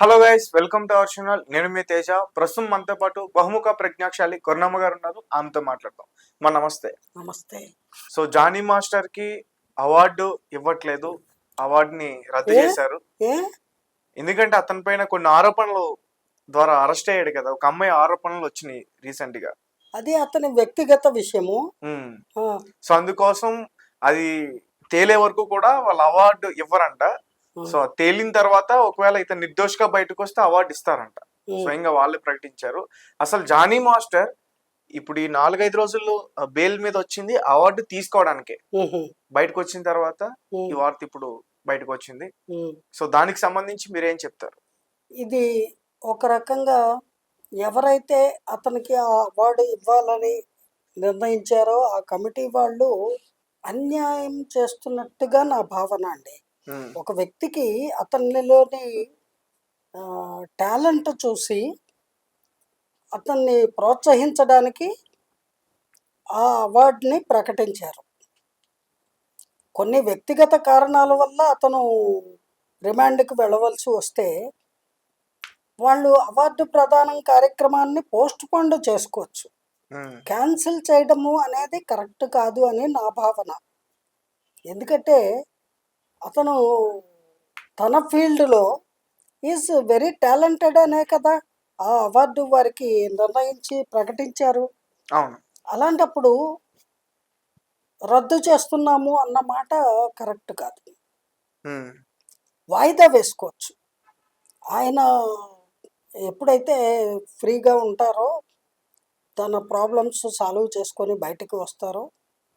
Hello guys welcome to our channel నేను మీ తేజ. ప్రస్తుతం మనతో పాటు బహుముఖ ప్రజ్ఞాశాలి కొర్ణమ్మ గారు ఉన్నారు. ఆమెతో మాట్లాడదాం. మా నమస్తే. నమస్తే. సో జానీ మాస్టర్కి అవార్డు ఇవ్వట్లేదు. అవార్డుని రద్దు? చేశారు. ఎందుకంటే అతని పైన కొన్ని ఆరోపణలు ద్వారా అరెస్ట్ అయ్యాడు కదా. ఒక అమ్మాయి ఆరోపణలు వచ్చినాయి రీసెంట్గా. అది అతని వ్యక్తిగత విషయము. సో అందుకోసం అది తేలే వరకు కూడా వాళ్ళ అవార్డు ఇవ్వరంట. సో అది తేలిన తర్వాత ఒకవేళ ఇతను నిర్దోషిగా బయటకు వస్తే అవార్డు ఇస్తారంట. ఉమ్, స్వయంగా వాళ్ళే ప్రకటించారు. అసలు జానీ మాస్టర్ ఇప్పుడు ఈ నాలుగైదు రోజుల్లో బెయిల్ మీద వచ్చింది అవార్డు తీసుకోవడానికే. ఉహు, బయటకు వచ్చిన తర్వాత ఈ వార్త ఇప్పుడు బయటకు వచ్చింది. సో దానికి సంబంధించి మీరేం చెప్తారు? ఇది ఒక రకంగా ఎవరైతే అతనికి ఆ అవార్డు ఇవ్వాలని నిర్ణయించారో ఆ కమిటీ వాళ్ళు అన్యాయం చేస్తున్నట్టుగా నా భావన అండి. ఒక వ్యక్తికి అతనిలోని టాలెంట్ చూసి అతన్ని ప్రోత్సహించడానికి ఆ అవార్డుని ప్రకటించారు. కొన్ని వ్యక్తిగత కారణాల వల్ల అతను రిమాండ్కి వెళ్ళవలసి వస్తే వాళ్ళు అవార్డు ప్రదానం కార్యక్రమాన్ని పోస్ట్ పోండ్ చేసుకోవచ్చు క్యాన్సిల్ చేయడము అనేది కరెక్ట్ కాదు అని నా భావన. ఎందుకంటే అతను తన ఫీల్డ్లో ఈజ్ వెరీ టాలెంటెడ్ అనే కదా. ఆ అవార్డు వారికి నిర్ణయించి ప్రకటించారు. అవును. అలాంటప్పుడు రద్దు చేస్తున్నాము అన్న మాట కరెక్ట్ కాదు. వాయిదా వేసుకోవచ్చు. ఆయన ఎప్పుడైతే ఫ్రీగా ఉంటారో తన ప్రాబ్లమ్స్ సాల్వ్ చేసుకొని బయటకు వస్తారో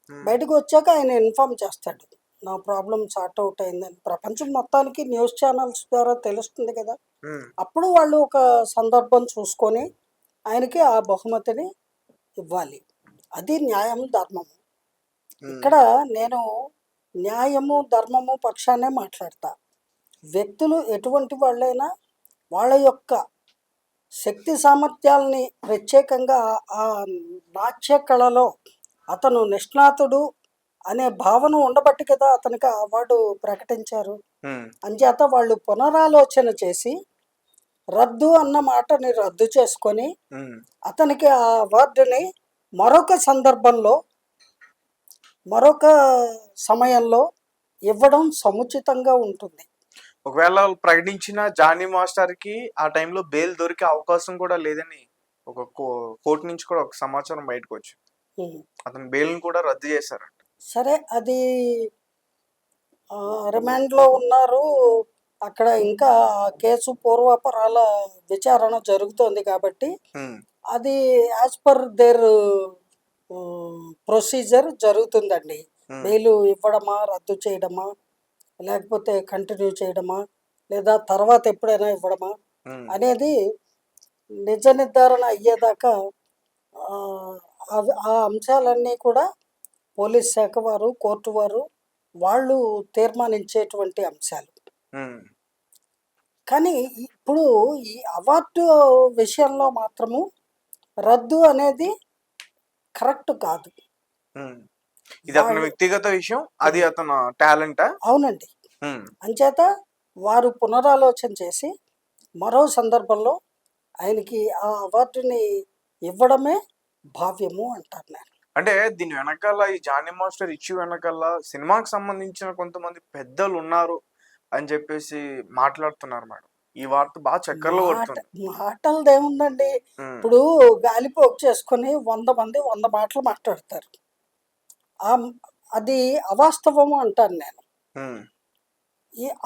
బయటకు వచ్చాక ఆయన ఇన్ఫామ్ చేస్తాడు. నా ప్రాబ్లం సార్ట్ అవుట్ అయిందని. ప్రపంచం మొత్తానికి న్యూస్ ఛానల్స్ ద్వారా తెలుస్తుంది కదా. అప్పుడు వాళ్ళు ఒక సందర్భం చూసుకొని ఆయనకి ఆ బహుమతిని ఇవ్వాలి. అది న్యాయం ధర్మము. ఇక్కడ నేను న్యాయము ధర్మము పక్షాన్నే మాట్లాడతా. వ్యక్తులు ఎటువంటి వాళ్ళైనా వాళ్ళ యొక్క శక్తి సామర్థ్యాలని ప్రత్యేకంగా ఆ నాట్య కళలో అతను నిష్ణాతుడు అనే భావన ఉండబట్టి కదా అతనికి అవార్డు ప్రకటించారు. అంచేత వాళ్ళు పునరాలోచన చేసి రద్దు అన్న మాటని రద్దు చేసుకొని అతనికి ఆ అవార్డుని మరొక సందర్భంలో మరొక సమయంలో ఇవ్వడం సముచితంగా ఉంటుంది. ఒకవేళ ప్రకటించిన జానీ మాస్టర్కి ఆ టైంలో బెయిల్ దొరికే అవకాశం కూడా లేదని ఒక కోర్టు నుంచి కూడా ఒక సమాచారం బయటకు వచ్చింది. అతని బెయిల్ కూడా రద్దు చేశారంట. సరే అది రిమాండ్లో ఉన్నారు. అక్కడ ఇంకా కేసు పూర్వాపరాల విచారణ జరుగుతోంది కాబట్టి అది యాజ్ పర్ దేర్ ప్రొసీజర్ జరుగుతుందండి. బెయిల్ ఇవ్వడమా రద్దు చేయడమా లేకపోతే కంటిన్యూ చేయడమా లేదా తర్వాత ఎప్పుడైనా ఇవ్వడమా అనేది నిజ నిర్ధారణ అయ్యేదాకా ఆ అంశాలన్నీ కూడా పోలీస్ శాఖ వారు కోర్టు వారు వాళ్ళు తీర్మానించేటువంటి అంశాలు. కానీ ఇప్పుడు ఈ అవార్డు విషయంలో మాత్రము రద్దు అనేది కరెక్ట్ కాదు. ఇది అతని వ్యక్తిగత విషయం అది అతను టాలెంటా? అవునండి. అంచేత వారు పునరాలోచన చేసి మరో సందర్భంలో ఆయనకి ఆ అవార్డుని ఇవ్వడమే భావ్యము అంటారు నేను అంటే దీని వెనకాల ఈ జానీ మాస్టర్ ఇష్యూ వెనకాల సినిమాకి సంబంధించిన కొంతమంది పెద్దలు ఉన్నారు అని చెప్పేసి మాట్లాడుతున్నారు మేడం. ఈ వార్త బాగా చక్కర్లో మాట కొడుతుంది. మాటలదేముందండి? ఉమ్, ఇప్పుడు గాలిపోకు చేసుకొని వంద మంది వంద మాటలు మాట్లాడతారు. ఆ అది అవాస్తవము అంటాను నేను.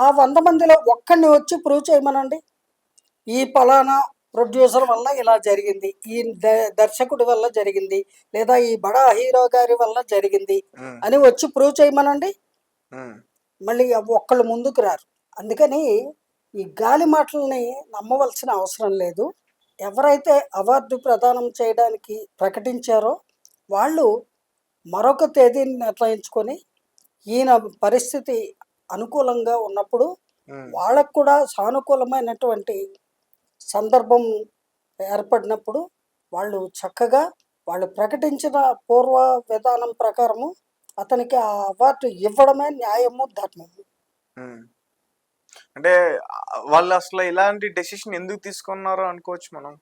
ఆ వంద మందిలో ఒక్కడిని వచ్చి ప్రూవ్ చేయమనండి? ఈ పలానా ప్రొడ్యూసర్ వల్ల ఇలా జరిగింది. ఈ దర్శకుడి వల్ల జరిగింది. లేదా ఈ బడా హీరో గారి వల్ల జరిగింది అని వచ్చి ప్రూవ్ చేయమనండి. మళ్ళీ ఒక్కళ్ళు ముందుకు రారు. అందుకని ఈ గాలి మాటల్ని నమ్మవలసిన అవసరం లేదు. ఎవరైతే అవార్డు ప్రదానం చేయడానికి ప్రకటించారో వాళ్ళు మరొక తేదీని నిర్ణయించుకొని ఈయన పరిస్థితి అనుకూలంగా ఉన్నప్పుడు వాళ్ళకు కూడా సానుకూలమైనటువంటి సందర్భం ఏర్పడినప్పుడు వాళ్ళు చక్కగా వాళ్ళు ప్రకటించిన పూర్వ విధానం ప్రకారము అతనికి ఆ అవార్డు ఇవ్వడమే న్యాయము ధర్మము. అంటే వాళ్ళు అసలు ఇలాంటి డెసిషన్ ఎందుకు తీసుకున్నారో అనుకోవచ్చు మనం.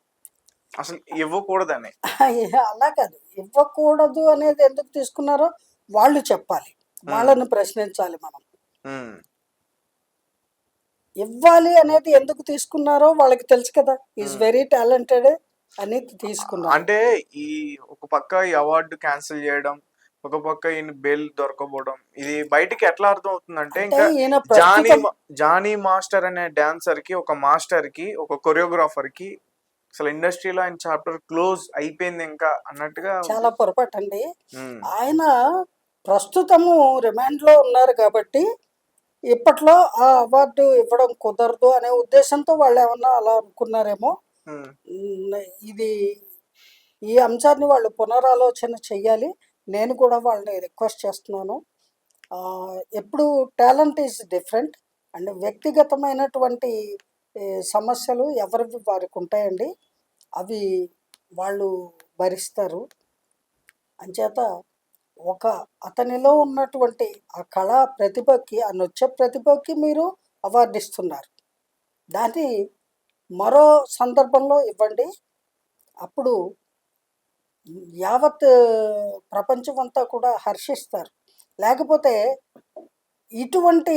అసలు ఇవ్వకూడదని. అలా కాదు. ఇవ్వకూడదు అనేది ఎందుకు తీసుకున్నారో వాళ్ళు చెప్పాలి. వాళ్ళని ప్రశ్నించాలి మనం. ఇవ్వాలి అనేది ఎందుకు తీసుకున్నారో వాళ్ళకి తెలుసు కదా ఈజ్ Hmm. వెరీ టాలెంటెడ్ అని తీసుకున్నారు అంటే ఈ ఒక పక్క ఈ అవార్డు క్యాన్సిల్ చేయడం ఒక పక్క ఈయన బెయిల్ దొరకపోవడం ఇది బయటికి ఎట్లా అర్థం అవుతుందంటే అంటే ఇంకా జానీ జానీ మాస్టర్ అనే డాన్సర్కి ఒక మాస్టర్కి ఒక కొరియోగ్రాఫర్కి అసలు ఇండస్ట్రీలో ఆయన చాప్టర్ క్లోజ్ అయిపోయింది ఇంకా అన్నట్టుగా. చాలా పొరపాటు అండి ఉమ్, ఆయన ప్రస్తుతము రిమాండ్లో ఉన్నారు కాబట్టి ఇప్పట్లో ఆ అవార్డు ఇవ్వడం కుదరదు అనే ఉద్దేశంతో వాళ్ళు ఏమన్నా అలా అనుకున్నారేమో. ఇది ఈ అంశాన్ని వాళ్ళు పునరాలోచన చెయ్యాలి. నేను కూడా వాళ్ళని రిక్వెస్ట్ చేస్తున్నాను. ఎప్పుడు టాలెంట్ ఈజ్ డిఫరెంట్ అండ్ వ్యక్తిగతమైనటువంటి సమస్యలు ఎవరివి వారికి ఉంటాయండి అవి వాళ్ళు భరిస్తారు. అంచేత ఒక అతనిలో ఉన్నటువంటి ఆ కళా ప్రతిభకి ఆ నృత్య ప్రతిభకి మీరు అవార్డు ఇస్తున్నారు దాన్ని మరో సందర్భంలో ఇవ్వండి. అప్పుడు యావత్ ప్రపంచం అంతా కూడా హర్షిస్తారు. లేకపోతే ఇటువంటి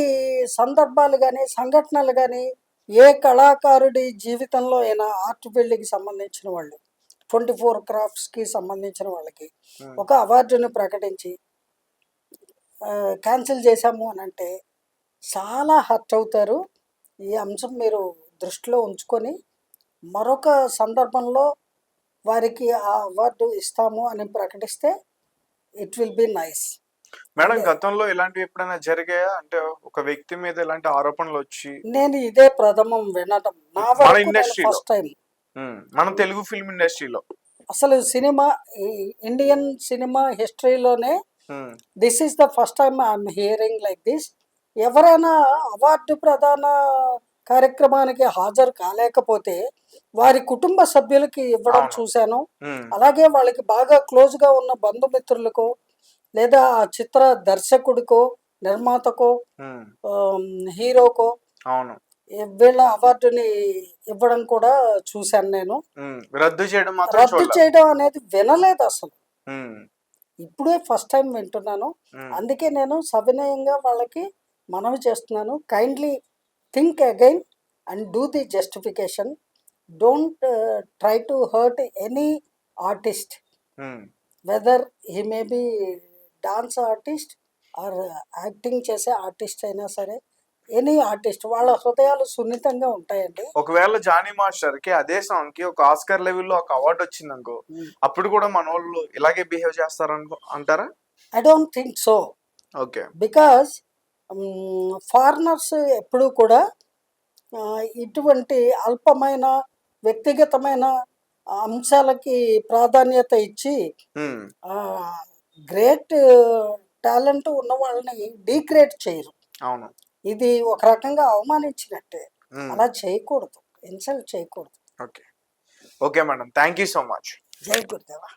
సందర్భాలు కానీ సంఘటనలు కానీ ఏ కళాకారుడి జీవితంలో అయినా ఆర్ట్ బిల్డింగ్కి సంబంధించిన వాళ్ళు ట్వంటీ ఫోర్ క్రాఫ్ట్స్కి సంబంధించిన వాళ్ళకి ఒక అవార్డును ప్రకటించి క్యాన్సిల్ చేశాము అని అంటే చాలా హర్ట్ అవుతారు. ఈ అంశం మీరు దృష్టిలో ఉంచుకొని మరొక సందర్భంలో వారికి ఆ అవార్డు ఇస్తాము అని ప్రకటిస్తే it will be nice. Madam గతంలో ఇలాంటివి ఎప్పుడైనా జరిగాయా? అంటే ఒక వ్యక్తి మీద ఇలాంటి ఆరోపణలు వచ్చి నేను ఇదే ప్రథమం వినడం నా. ఫస్ట్ టైం మన తెలుగు ఫిల్మ్ ఇండస్ట్రీలో. అసలు cinema Indian cinema హిస్టరీలోనే this is the first time I'm hearing like this. ఎవరైనా అవార్డు ప్రదాన కార్యక్రమానికి హాజరు కాలేకపోతే వారి కుటుంబ సభ్యులకి ఇవ్వడం. చూశాను. అలాగే వాళ్ళకి బాగా క్లోజ్గా ఉన్న బంధుమిత్రులకో లేదా ఆ చిత్ర దర్శకుడికో నిర్మాతకో హీరోకో అవును. వీళ్ళ అవార్డుని ఇవ్వడం కూడా చూశాను నేను. రద్దు చేయడం రద్దు చేయడం అనేది వినలేదు అసలు. ఇప్పుడే ఫస్ట్ టైం వింటున్నాను. అందుకే నేను సవినయంగా వాళ్ళకి మనవి చేస్తున్నాను. Kindly think again and do the justification don't try to hurt any artist whether he may be dance artist or acting చేసే ఆర్టిస్ట్ అయినా సరే ఎనీ ఆర్టిస్ట్ వాళ్ళ హృదయాలు సున్నితంగా ఉంటాయండి. ఒకవేళ జానీ మాస్టర్కి అదే సాంగ్కి ఒక ఆస్కర్ లెవెల్లో ఒక అవార్డు వచ్చింది అనుకో. అప్పుడు కూడా మన వాళ్ళు ఇలాగే బిహేవ్ చేస్తారనుకో అంటారా? I don't think so. Okay. Because foreigners ఎప్పుడూ కూడా ఇటువంటి అల్పమైన వ్యక్తిగతమైన అంశాలకి ప్రాధాన్యత ఇచ్చి గ్రేట్ టాలెంట్ ఉన్న వాళ్ళని డీగ్రేడ్ చేయరు. అవును. ఇది ఒక రకంగా అవమానించినట్టే. అలా చేయకూడదు. ఇన్సల్ట్ చేయకూడదు. Okay. Okay madam. Thank you so much. జై గురుదేవా.